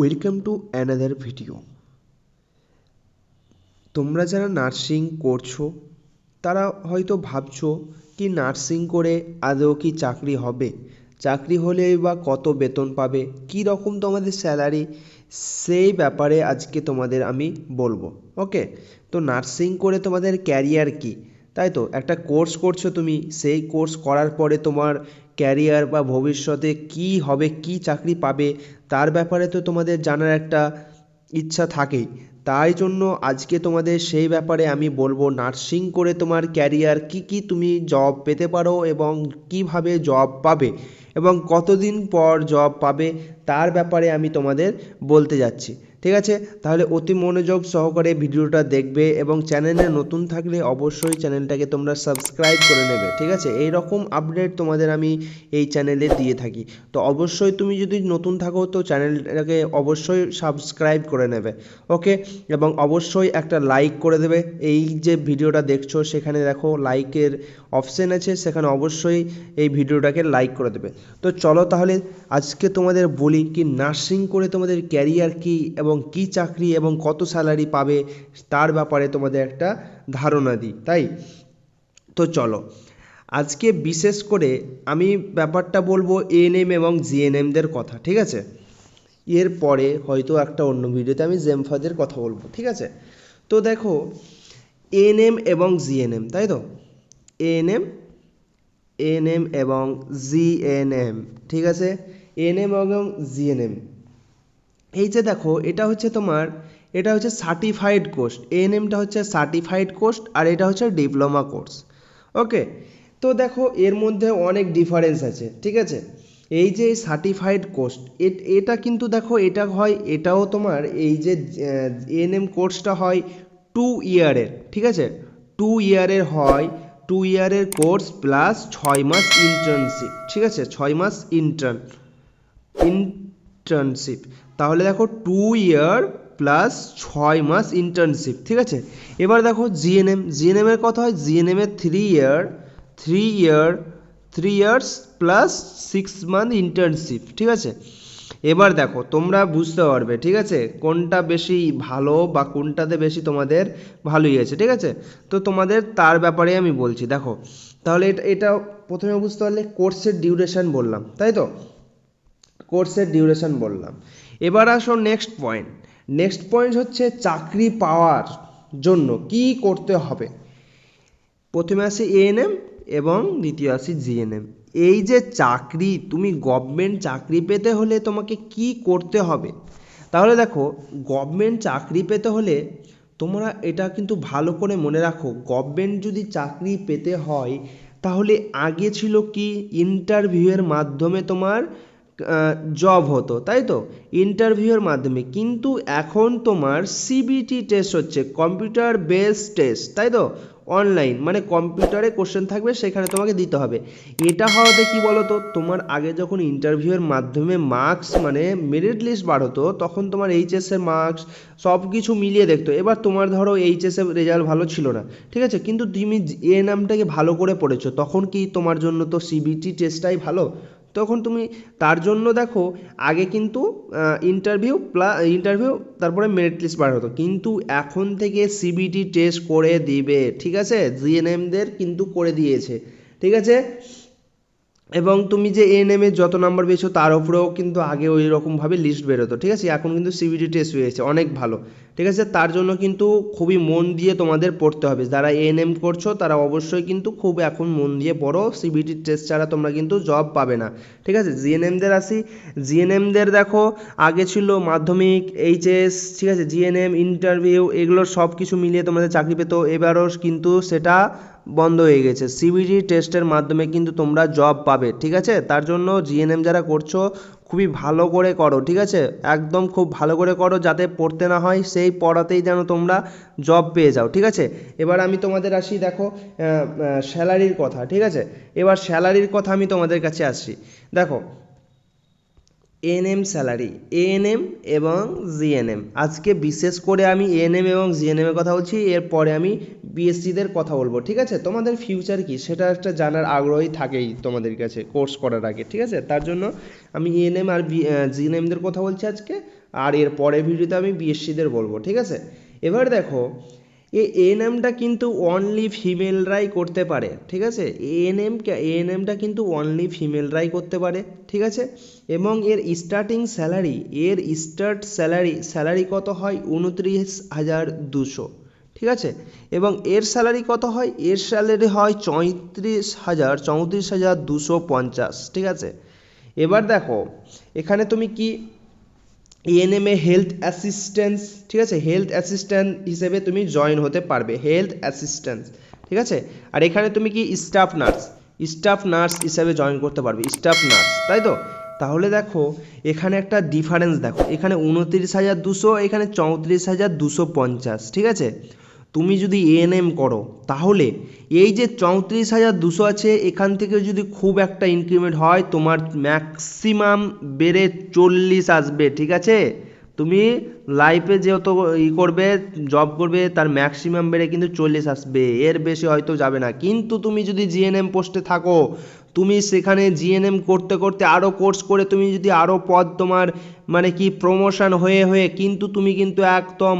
Welcome to another video তোমরা যারা nursing করছ, তারা হয়তো ভাবছ, কি নার্সিং করে আদৌ কি চাকরি হবে? চাকরি হলে বা কত বেতন পাবে? কী রকম তোমাদের স্যালারি সেই ব্যাপারে আজকে তোমাদের আমি বলব। ওকে তো নার্সিং করে তোমাদের ক্যারিয়ার কী? তাই তো? একটা কোর্স করছ তুমি, সেই কোর্স করার পরে তোমার ক্যারিয়ার বা ভবিষ্যতে কী হবে, কী চাকরি পাবে, তার ব্যাপারে তো তোমাদের জানার একটা ইচ্ছা থাকেই। তাই জন্য আজকে তোমাদের সেই ব্যাপারে আমি বলব নার্সিং করে তোমার ক্যারিয়ার কী কী তুমি জব পেতে পারো এবং কীভাবে জব পাবে এবং কতদিন পর জব পাবে, তার ব্যাপারে আমি তোমাদের বলতে যাচ্ছি। ঠিক আছে? তাহলে অতি মনোযোগ সহকারে ভিডিওটা দেখবে এবং চ্যানেলে নতুন থাকলে অবশ্যই চ্যানেলটাকে তোমরা সাবস্ক্রাইব করে নেবে, ঠিক আছে? এই রকম আপডেট তোমাদের আমি এই চ্যানেলে দিয়ে থাকি। তো অবশ্যই তুমি যদি নতুন থাকো, তো চ্যানেলটাকে অবশ্যই সাবস্ক্রাইব করে নেবে ওকে এবং অবশ্যই একটা লাইক করে দেবে। এই যে ভিডিওটা দেখছ, সেখানে দেখো লাইকের অপশান আছে, সেখানে অবশ্যই এই ভিডিওটাকে লাইক করে দেবে। তো চলো তাহলে আজকে তোমাদের বলি কি নার্সিং করে তোমাদের ক্যারিয়ার কী এবং কী চাকরি এবং কত স্যালারি পাবে তার ব্যাপারে তোমাদের একটা ধারণা দিই, তাই? তো চলো, আজকে বিশেষ করে আমি ব্যাপারটা বলব এএনএম এবং জিএনএমদের কথা, ঠিক আছে? এরপরে হয়তো একটা অন্য ভিডিওতে আমি জেমফাদের কথা বলব, ঠিক আছে? তো দেখো এএনএম এবং জিএনএম তাই তো? এএনএম এএনএম এবং জিএনএম ঠিক আছে? এএনএম এবং জিএনএম এই যে দেখো, এটা হচ্ছে তোমার, এটা হচ্ছে সার্টিফাইড কোর্স এএনএমটা হচ্ছে সার্টিফাইড কোর্স আর এটা হচ্ছে ডিপ্লোমা কোর্স ওকে তো দেখো, এর মধ্যে অনেক ডিফারেন্স আছে, ঠিক আছে? এই যে সার্টিফাইড কোর্স এটা কিন্তু দেখো, এটা হয়, এটাও তোমার এই যে এএনএম কোর্সটা হয় টু ইয়ারের ঠিক আছে? টু ইয়ারের হয় টু ইয়ারের কোর্স প্লাস ছয় মাস ইন্টার্নশিপ ঠিক আছে? ছয় মাস ইন্টার্ন ইন্টার্নশিপ তাহলে দেখো টু ইয়ার প্লাস ছয় মাস ইন্টার্নশিপ ঠিক আছে? এবার দেখো জিএনএম জিএনএমের কথা হয় জিএনএমের three year three year three years plus six month internship ঠিক আছে? এবার দেখো, তোমরা বুঝতে পারবে, ঠিক আছে? কোনটা বেশি ভালো বা কোনটাতে বেশি তোমাদের ভালোই আছে, ঠিক আছে? তো তোমাদের তার ব্যাপারে আমি বলছি, দেখো। তাহলে এটা এটা প্রথমে বুঝতে পারলে কোর্সের ডিউরেশন বললাম, তাই তো? কোর্সের ডিউরেশন বললাম। এবার আসো নেক্সট পয়েন্ট নেক্সট পয়েন্ট হচ্ছে চাকরি পাওয়ার জন্য কি করতে হবে? প্রথমে আসি এএনএম এবং দ্বিতীয় আসি জিএনএম এই যে চাকরি, তুমি গভর্নমেন্ট চাকরি পেতে হলে তোমাকে কি করতে হবে? তাহলে দেখো গভর্নমেন্ট চাকরি পেতে হলে তোমরা এটা কিন্তু ভালো করে মনে রাখো। গভর্নমেন্ট যদি চাকরি পেতে হয়, তাহলে আগে ছিল কি? ইন্টারভিউয়ের মাধ্যমে তোমার জব হতো, তাই তো? ইন্টারভিউয়ের মাধ্যমে। কিন্তু এখন তোমার সিবিটি টেস্ট হচ্ছে কম্পিউটার বেসড টেস্ট তাই তো? অনলাইন মানে কম্পিউটারে কোশ্চেন থাকবে, সেখানে তোমাকে দিতে হবে। এটা হওয়াতে কি বলো তো তোমার আগে যখন ইন্টারভিউয়ের মাধ্যমে মার্কস মানে মেরিট লিস্ট বার হতো, তখন তোমার এইচএসের মার্কস সব কিছু মিলিয়ে দেখতো। এবার তোমার ধরো এইচএসের রেজাল্ট ভালো ছিল না, ঠিক আছে? কিন্তু তুমি এ নামটাকে ভালো করে পড়েছো, তখন কি তোমার জন্য তো সিবিটি টেস্টটাই ভালো? তখন তুমি তার জন্য দেখো, আগে কিন্তু ইন্টারভিউ প্লাস ইন্টারভিউ তারপরে মেরিট লিস্ট বার হতো। কিন্তু এখন থেকে সিবিটি টেস্ট করে দিবে, ঠিক আছে? জিএনএমদের কিন্তু করে দিয়েছে, ঠিক আছে? এবং তুমি যে এএনএম যত নাম্বার পেয়েছ, তার উপরেও কিন্তু আগে ওই রকমভাবে লিস্ট বেরোতো, ঠিক আছে? এখন কিন্তু সিবিডি টেস্ট হয়েছে অনেক ভালো, ঠিক আছে? তার জন্য কিন্তু খুবই মন দিয়ে তোমাদের পড়তে হবে। যারা এএনএম করছ, তারা অবশ্যই কিন্তু খুব এখন মন দিয়ে পড়ো সিবিটি টেস্ট ছাড়া তোমরা কিন্তু জব পাবে না, ঠিক আছে? জিএনএমদের আসি জিএনএমদের দেখো, আগে ছিল মাধ্যমিক এইচএস ঠিক আছে? জিএনএম ইন্টারভিউ এগুলোর সব কিছু মিলিয়ে তোমাদের চাকরি পেতো, এবারও কিন্তু সেটা বন্ধ হয়ে গেছে। সিবিটি টেস্টের মাধ্যমে কিন্তু তোমরা জব পাবে, ঠিক আছে? তার জন্য জিএনএম যারা করছ, খুবই ভালো করে করো, ঠিক আছে? একদম খুব ভালো করে করো যাতে পড়তে না হয়, সেই পড়াতেই যেন তোমরা জব পেয়ে যাও, ঠিক আছে? এবার আমি তোমাদের আসি, দেখো স্যালারির কথা, ঠিক আছে? এবার স্যালারির কথা আমি তোমাদের কাছে আসছি দেখো এএনএম স্যালারি এএনএম এবং জিএনএম আজকে বিশেষ করে আমি এএনএম এবং জিএনএমের কথা বলছি, এরপরে আমি বিএসসিদের কথা বলব, ঠিক আছে? তোমাদের ফিউচার কি? সেটা একটা জানার আগ্রহী থাকেই তোমাদের কাছে কোর্স করার আগে, ঠিক আছে? তার জন্য আমি এএনএম আর জিএনএমদের কথা বলছি আজকে, আর এর পরের ভিডিওতে আমি বিএসসিদের বলব, ঠিক আছে? এবার দেখো এই এএনএমটা কিন্তু অনলি ফিমেলরাই করতে পারে, ঠিক আছে? এএনএম এএনএমটা কিন্তু অনলি ফিমেলরাই করতে পারে, ঠিক আছে? এবং এর স্টার্টিং স্যালারি এর স্টার্ট স্যালারি স্যালারি কত হয়? উনত্রিশ হাজার দুশো, ঠিক আছে? এবং এর স্যালারি কত হয়? এর স্যালারি হয় চৌত্রিশ হাজার চৌত্রিশ হাজার দুশো পঞ্চাশ, ঠিক আছে? এবার দেখো, এখানে তুমি কি এএনএম এ হেলথ অ্যাসিস্ট্যান্স ঠিক আছে? হেলথ অ্যাসিস্ট্যান্ট হিসেবে তুমি জয়েন হতে পারবে। হেলথ অ্যাসিস্ট্যান্স ঠিক আছে? আর এখানে তুমি কি স্টাফ নার্স স্টাফ নার্স হিসেবে জয়েন করতে পারবে। স্টাফ নার্স তাই তো? তাহলে দেখো, এখানে একটা ডিফারেন্স দেখো। এখানে উনত্রিশ হাজার দুশো, এখানে চৌত্রিশ হাজার দুশো পঞ্চাশ, ঠিক আছে? তুমি যদি এএনএম করো, তাহলে এই যে চৌত্রিশ হাজার দুশো আছে, এখান থেকে যদি খুব একটা ইনক্রিমেন্ট হয়, তোমার ম্যাক্সিমাম বেড়ে চল্লিশ আসবে, ঠিক আছে? তুমি লাইফে যেহেতু ই করবে জব করবে, তার ম্যাক্সিমাম বেড়ে কিন্তু চল্লিশ আসবে, এর বেশি হয়তো যাবে না। কিন্তু তুমি যদি জিএনএম পোস্টে থাকো, তুমি সেখানে জিএনএম করতে করতে আরও কোর্স করে, তুমি যদি আরও পদ তোমার মানে কি প্রমোশন হয়ে হয়ে কিন্তু তুমি কিন্তু একদম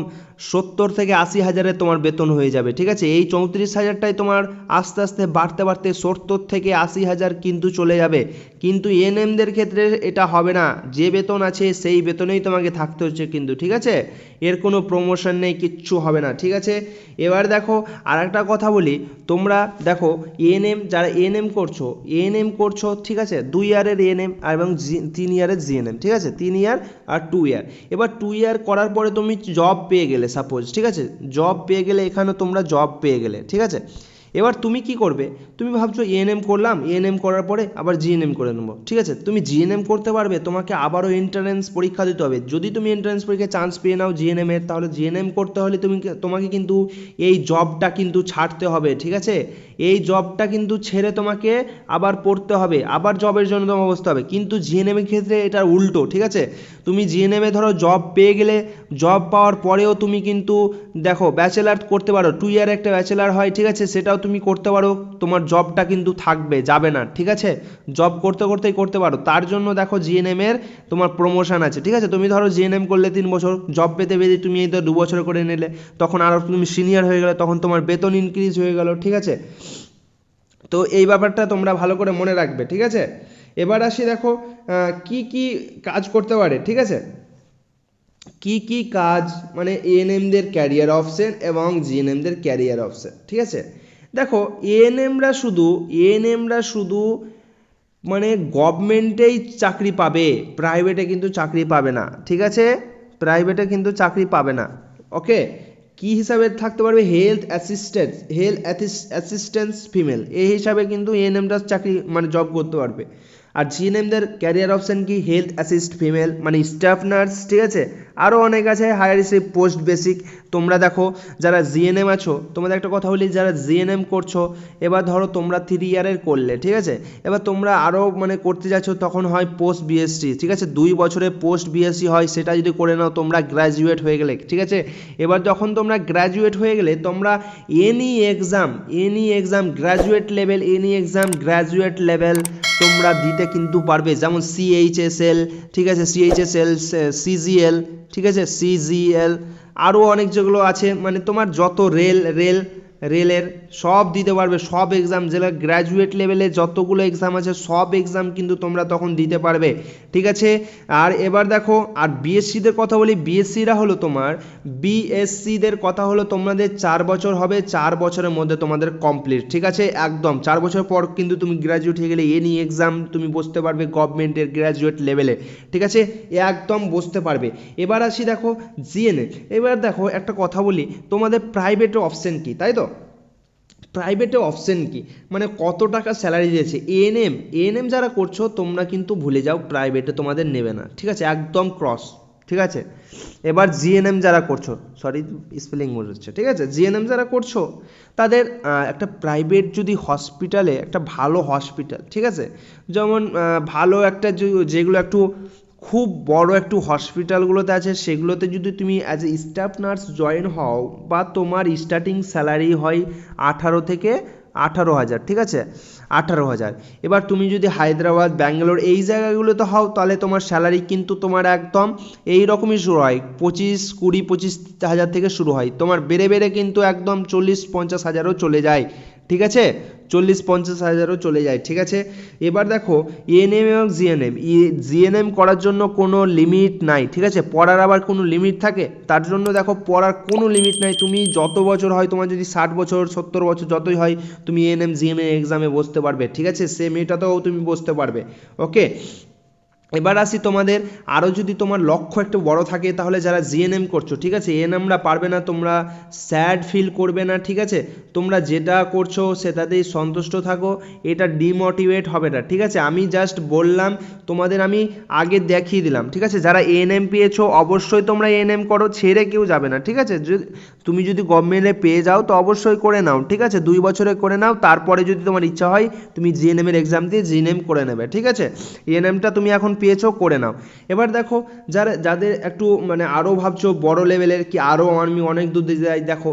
সত্তর থেকে আশি হাজারে তোমার বেতন হয়ে যাবে, ঠিক আছে? এই চৌত্রিশ হাজারটাই তোমার আস্তে আস্তে বাড়তে বাড়তে সত্তর থেকে আশি হাজার কিন্তু চলে যাবে। কিন্তু এনএমদের ক্ষেত্রে এটা হবে না, যে বেতন আছে সেই বেতনেই তোমাকে থাকতে হচ্ছে কিন্তু, ঠিক আছে? এর কোনো প্রমোশন নেই, কিচ্ছু হবে না, ঠিক আছে? এবার দেখো আর একটা কথা বলি, তোমরা দেখো এএনএম যারা এএনএম করছ এএনএম করছ, ঠিক আছে? দুই ইয়ারের এএনএম এবং তিন ইয়ারের জিএনএম, ঠিক আছে? তিন ইয়ার আর টু ইয়ার এবার টু ইয়ার করার পরে তুমি জব পেয়ে গেলে সাপোজ ঠিক আছে? জব পেয়ে গেলে এখানে তোমরা জব পেয়ে গেলে, ঠিক আছে? এবার তুমি কি করবে? তুমি ভাবছ এএনএম করলাম এএনএম করার পরে আবার জিএনএম করে নেব, ঠিক আছে? তুমি জিএনএম করতে পারবে, তোমাকে আবারও এন্ট্রান্স পরীক্ষা দিতে হবে। যদি তুমি এন্ট্রান্স পরীক্ষায় চান্স পেয়ে নাও জিএনএম এর, তাহলে জিএনএম করতে হলে তুমি তোমাকে কিন্তু এই জবটা কিন্তু ছাড়তে হবে, ঠিক আছে? এই জবটা কিন্তু ছেড়ে তোমাকে আবার পড়তে হবে, আবার জবের জন্য তোমার বসতে হবে। কিন্তু জিএনএম এর ক্ষেত্রে এটা উল্টো, ঠিক আছে? তুমি জিএনএম ধরো জব পেয়ে গেলে, জব পাওয়ার পরেও তুমি কিন্তু দেখো ব্যাচেলার করতে পারো। টু ইয়ার একটা ব্যাচেলার হয়, ঠিক আছে? সেটাও তুমি করতে পারো। তোমার জবটা কিন্তু থাকবে, যাবে না, ঠিক আছে? জব করতে করতেই করতে পারো। তার জন্য দেখো জিএনএম এর তোমার প্রমোশন আছে, ঠিক আছে? তুমি ধরো জিএনএম করলে তিন বছর, জব পেতে পেতে তুমি এই তো দু বছর করে নিলে, তখন আরও তুমি সিনিয়র হয়ে গেলে, তখন তোমার বেতন ইনক্রিজ হয়ে গেল, ঠিক আছে? তো এই ব্যাপারটা তোমরা ভালো করে মনে রাখবে, ঠিক আছে? এবার আসি দেখো কি কি কাজ করতে পারে, ঠিক আছে? কি কি কাজ মানে এএনএমদের ক্যারিয়ার অপশন এবং জিএনএমদের ক্যারিয়ার অপশন ঠিক আছে? দেখো এএনএমরা শুধু এএনএমরা শুধু মানে গভর্নমেন্টেই চাকরি পাবে প্রাইভেটে কিন্তু চাকরি পাবে না, ঠিক আছে? প্রাইভেটে কিন্তু চাকরি পাবে না ওকে কি হিসাবে থাকতে পারবে? Health assistance health assistance female এই হিসাবে কিন্তু এএনএমটা চাকরি মানে জব করতে পারবে। আর জিএনএমদের ক্যারিয়ার অপশন কি? হেলথ অ্যাসিস্ট ফিমেল মানে স্টাফ নার্স ঠিক আছে? আরও অনেক আছে হায়ার হিসেবে পোস্ট বেসিক তোমরা দেখো, যারা জিএনএম আছো, তোমাদের একটা কথা বলি, যারা জিএনএম করছ, এবার ধরো তোমরা থ্রি ইয়ারের করলে, ঠিক আছে? এবার তোমরা আরও মানে করতে যাচ্ছ, তখন হয় পোস্ট বিএসসি ঠিক আছে? দুই বছরে পোস্ট বিএসসি হয়, সেটা যদি করে নাও, তোমরা গ্র্যাজুয়েট হয়ে গেলে, ঠিক আছে? এবার যখন তোমরা গ্র্যাজুয়েট হয়ে গেলে, তোমরা any exam any exam graduate level any exam graduate level তোমরা দিতে কিন্তু পারবে। যেমন সিএইচএসএল ঠিক আছে? সিএইচএসএল সিজিএল ঠিক আছে? সিজিএল আরও অনেক যেগুলো আছে। মানে তোমার যত রেল রেল রেলের সব দিতে পারবে, সব এক্সাম যেটা গ্র্যাজুয়েট লেভেলে যতগুলো এক্সাম আছে, সব এক্সাম কিন্তু তোমরা তখন দিতে পারবে। ঠিক আছে? আর এবার দেখো, আর বিএসসিদের কথা বলি বিএসসিরা হলো তোমার বিএসসিদের কথা হলো তোমাদের চার বছর হবে, চার বছরের মধ্যে তোমাদের কমপ্লিট ঠিক আছে? একদম, চার বছর পর কিন্তু তুমি গ্র্যাজুয়েট হয়ে গেলে এনি এক্সাম তুমি বসতে পারবে গভর্নমেন্টের গ্র্যাজুয়েট লেভেলে ঠিক আছে? একদম বসতে পারবে। এবার আসি দেখো জিএনএ এবার দেখো একটা কথা বলি, তোমাদের প্রাইভেট অপশন কি, তাই তো? প্রাইভেটে অপশন কি? মানে কত টাকা স্যালারি দিয়েছে? এএনএম এএনএম যারা করছ, তোমরা কিন্তু ভুলে যাও প্রাইভেটে তোমাদের নেবে না। ঠিক আছে? একদম ক্রস ঠিক আছে? এবার জিএনএম যারা করছ সরি স্পেলিং ভুল হচ্ছে। ঠিক আছে? জিএনএম যারা করছ, তাদের একটা প্রাইভেট যদি হসপিটালে একটা ভালো হসপিটাল ঠিক আছে? যেমন ভালো একটা যেগুলো একটু খুব বড় একটু হসপিটালগুলোতে আছে, সেগুলোতে যদি তুমি as a staff nurse join হও বা তোমার স্টার্টিং স্যালারি হয় আঠারো থেকে আঠারো হাজার, ঠিক আছে? আঠারো হাজার। এবার তুমি যদি হায়দ্রাবাদ, ব্যাঙ্গালোর এই জায়গাগুলোতে হও, তাহলে তোমার স্যালারি কিন্তু তোমার একদম এই রকমই শুরু হয়। পঁচিশ, কুড়ি, পঁচিশ হাজার থেকে শুরু হয়। তোমার বেড়ে বেড়ে কিন্তু একদম চল্লিশ, পঞ্চাশ হাজারও চলে যায়। ঠিক আছে? চল্লিশ, পঞ্চাশ হাজারও চলে যায়, ঠিক আছে? এবার দেখো এএনএম এবং জিএনএম ই জিএনএম করার জন্য কোনো লিমিট নাই, ঠিক আছে? পড়ার আবার কোনো লিমিট থাকে? তার জন্য দেখো, পড়ার কোনো লিমিট নাই। তুমি যত বছর হয়, তোমার যদি ষাট বছর, সত্তর বছর যতই হয়, তুমি এএনএম জিএনএম এক্সামে বসতে পারবে, ঠিক আছে? সেম এটাতেও তুমি বসতে পারবে ওকে এবার আসি তোমাদের আরও যদি তোমার লক্ষ্য একটু বড় থাকে, তাহলে যারা জিএনএম করছ, ঠিক আছে? এএনএমরা পারবে না, তোমরা স্যাড ফিল করবে না, ঠিক আছে? তোমরা যেটা করছ, সেটাতেই সন্তুষ্ট থাকো, এটা ডিমোটিভেট হবে না, ঠিক আছে? আমি জাস্ট বললাম, তোমাদের আমি আগে দেখিয়ে দিলাম, ঠিক আছে? যারা এএনএম পেয়েছ, অবশ্যই তোমরা এএনএম করো, ছেড়ে কেউ যাবে না, ঠিক আছে? তুমি যদি গভর্নমেন্টে পেয়ে যাও, তো অবশ্যই করে নাও, ঠিক আছে? দুই বছরে করে নাও, তারপরে যদি তোমার ইচ্ছা হয়, তুমি জিএনএমের এক্সাম দিয়ে জিএনএম করে নেবে, ঠিক আছে? এএনএমটা তুমি এখন পেয়েছ, করে নাও। এবার দেখো, যারা, যাদের একটু মানে আরও ভাবছ, বড় লেভেলের কি আরও আর্মি অনেক দূর যাই দেখো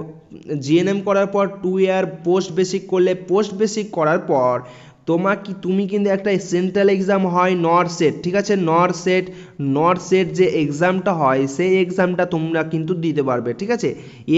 জিএনএম করার পর টু ইয়ার পোস্ট বেসিক করলে পোস্ট বেসিক করার পর তোমার কি তুমি কিন্তু একটা সেন্ট্রাল এক্সাম হয় নর সেট ঠিক আছে? নর সেট নর সেট যে এক্সামটা হয়, সেই এক্সামটা তোমরা কিন্তু দিতে পারবে, ঠিক আছে?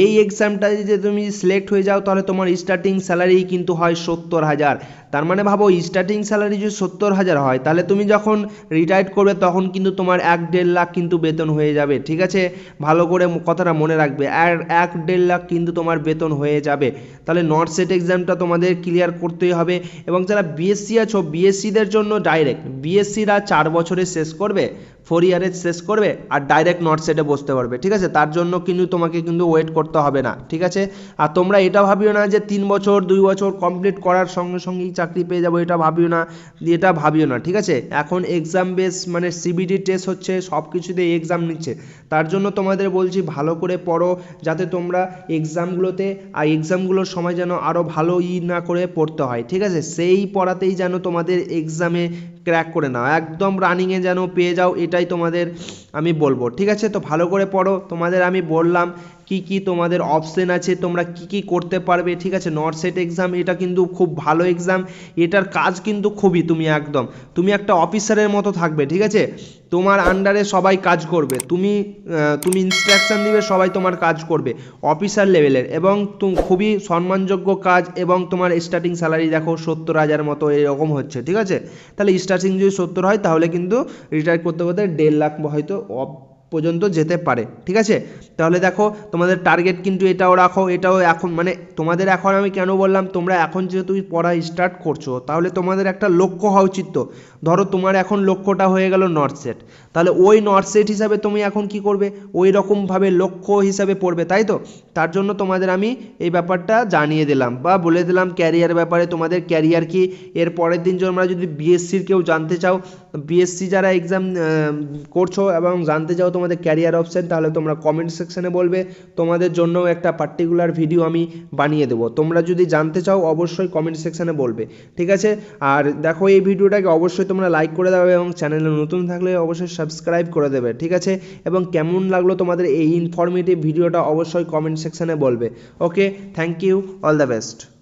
এই এক্সামটা যদি তুমি সিলেক্ট হয়ে যাও, তাহলে তোমার স্টার্টিং স্যালারি কিন্তু হয় সত্তর হাজার। তার মানে ভাবো স্টার্টিং স্যালারি যদি সত্তর হাজার হয়, তাহলে তুমি যখন রিটায়ার্ড করবে, তখন কিন্তু তোমার এক দেড় লাখ কিন্তু বেতন হয়ে যাবে, ঠিক আছে? ভালো করে কথাটা মনে রাখবে, আর এক দেড় লাখ কিন্তু তোমার বেতন হয়ে যাবে। তাহলে নর্থ সেট এক্সামটা তোমাদের ক্লিয়ার করতেই হবে, এবং যারা বিএসসি আছো বিএসসিদের জন্য ডাইরেক্ট বিএসসিরা চার বছরে শেষ করবে ফোর ইয়ারে শেষ করবে আর ডাইরেক্ট নর্থ সেটে বসতে পারবে, ঠিক আছে? তার জন্য কিন্তু তোমাকে কিন্তু ওয়েট করতে হবে না, ঠিক আছে? আর তোমরা এটা ভাবিও না যে তিন বছর, দুই বছর কমপ্লিট করার সঙ্গে সঙ্গেই চাকরি পেয়ে যাব, এটা ভাবিও না, এটা ভাবিও না, ঠিক আছে? এখন এক্সাম বেস মানে সিবিডি টেস্ট হচ্ছে সব কিছুতে এক্সাম নিচ্ছে। তার জন্য তোমাদের বলছি ভালো করে পড়ো, যাতে তোমরা এক্সামগুলোতে আর এক্সামগুলোর সময় যেন আরও ভালো ই না করে পড়তে হয়, ঠিক আছে? সেই পড়াতেই যেন তোমাদের এক্সামে ক্র্যাক করে নাও। একদম রানিংয়ে যেন পেয়ে যাও, এটাই তোমাদের আমি বলব। ঠিক আছে? তো ভালো করে পড়ো। তোমাদের আমি বললাম কি কি তোমাদের অপশন আছে, তোমরা কি কি করতে পারবে, ঠিক আছে? নর্থ সেট এক্সাম এটা কিন্তু খুব ভালো এক্সাম এটার কাজ কিন্তু খুবই, তুমি একদম। তুমি একটা অফিসারের মতো থাকবে, ঠিক আছে? তোমার আন্ডারে সবাই কাজ করবে, তুমি তুমি ইনস্ট্রাকশন দিবে সবাই তোমার কাজ করবে অফিসার লেভেলের এবং তুম, খুবই সম্মানযোগ্য কাজ, এবং তোমার স্টার্টিং স্যালারি দেখো সত্তর হাজার মতো, এরকম হচ্ছে, ঠিক আছে? তাহলে স্টার্টিং যদি সত্তর হয়, তাহলে কিন্তু রিটায়ার করতে করতে দেড় লাখ হয়তো পর্যন্ত যেতে পারে, ঠিক আছে? তাহলে দেখো, তোমাদের টার্গেট কিন্তু এটাও রাখো, এটাও এখন মানে তোমাদের এখন আমি কেন বললাম, তোমরা এখন যেহেতু পড়া স্টার্ট করছ, তাহলে তোমাদের একটা লক্ষ্য হওয়া উচিত তো। ধরো তোমার এখন লক্ষ্যটা হয়ে গেল নর্থ সেট তাহলে ওই নর্থ সেট হিসাবে তুমি এখন কি করবে? ওই রকমভাবে লক্ষ্য হিসাবে পড়বে, তাই তো? তার জন্য তোমাদের আমি এই ব্যাপারটা জানিয়ে দিলাম, বা বলে দিলাম ক্যারিয়ার ব্যাপারে তোমাদের ক্যারিয়ার কি? এর পরের দিন তোমরা যদি বিএসসির কেউ জানতে চাও বিএসসি যারা এক্সাম করছ এবং জানতে চাও তোমাদের ক্যারিয়ার অপশন তাহলে তোমরা কমেন্ট সেকশানে বলবে। তোমাদের জন্য একটা পার্টিকুলার ভিডিও আমি বানিয়ে দেবো। তোমরা যদি জানতে চাও, অবশ্যই কমেন্ট সেকশানে বলবে। ঠিক আছে? আর দেখো, এই ভিডিওটাকে অবশ্যই তোমরা লাইক করে দেবে এবং চ্যানেলে নতুন থাকলে অবশ্যই সাবস্ক্রাইব করে দেবে। ঠিক আছে? এবং কেমন লাগল তোমাদের এই ইনফরমেটিভ ভিডিওটা অবশ্যই কমেন্ট সেকশানে বলবে। Okay thank you all the best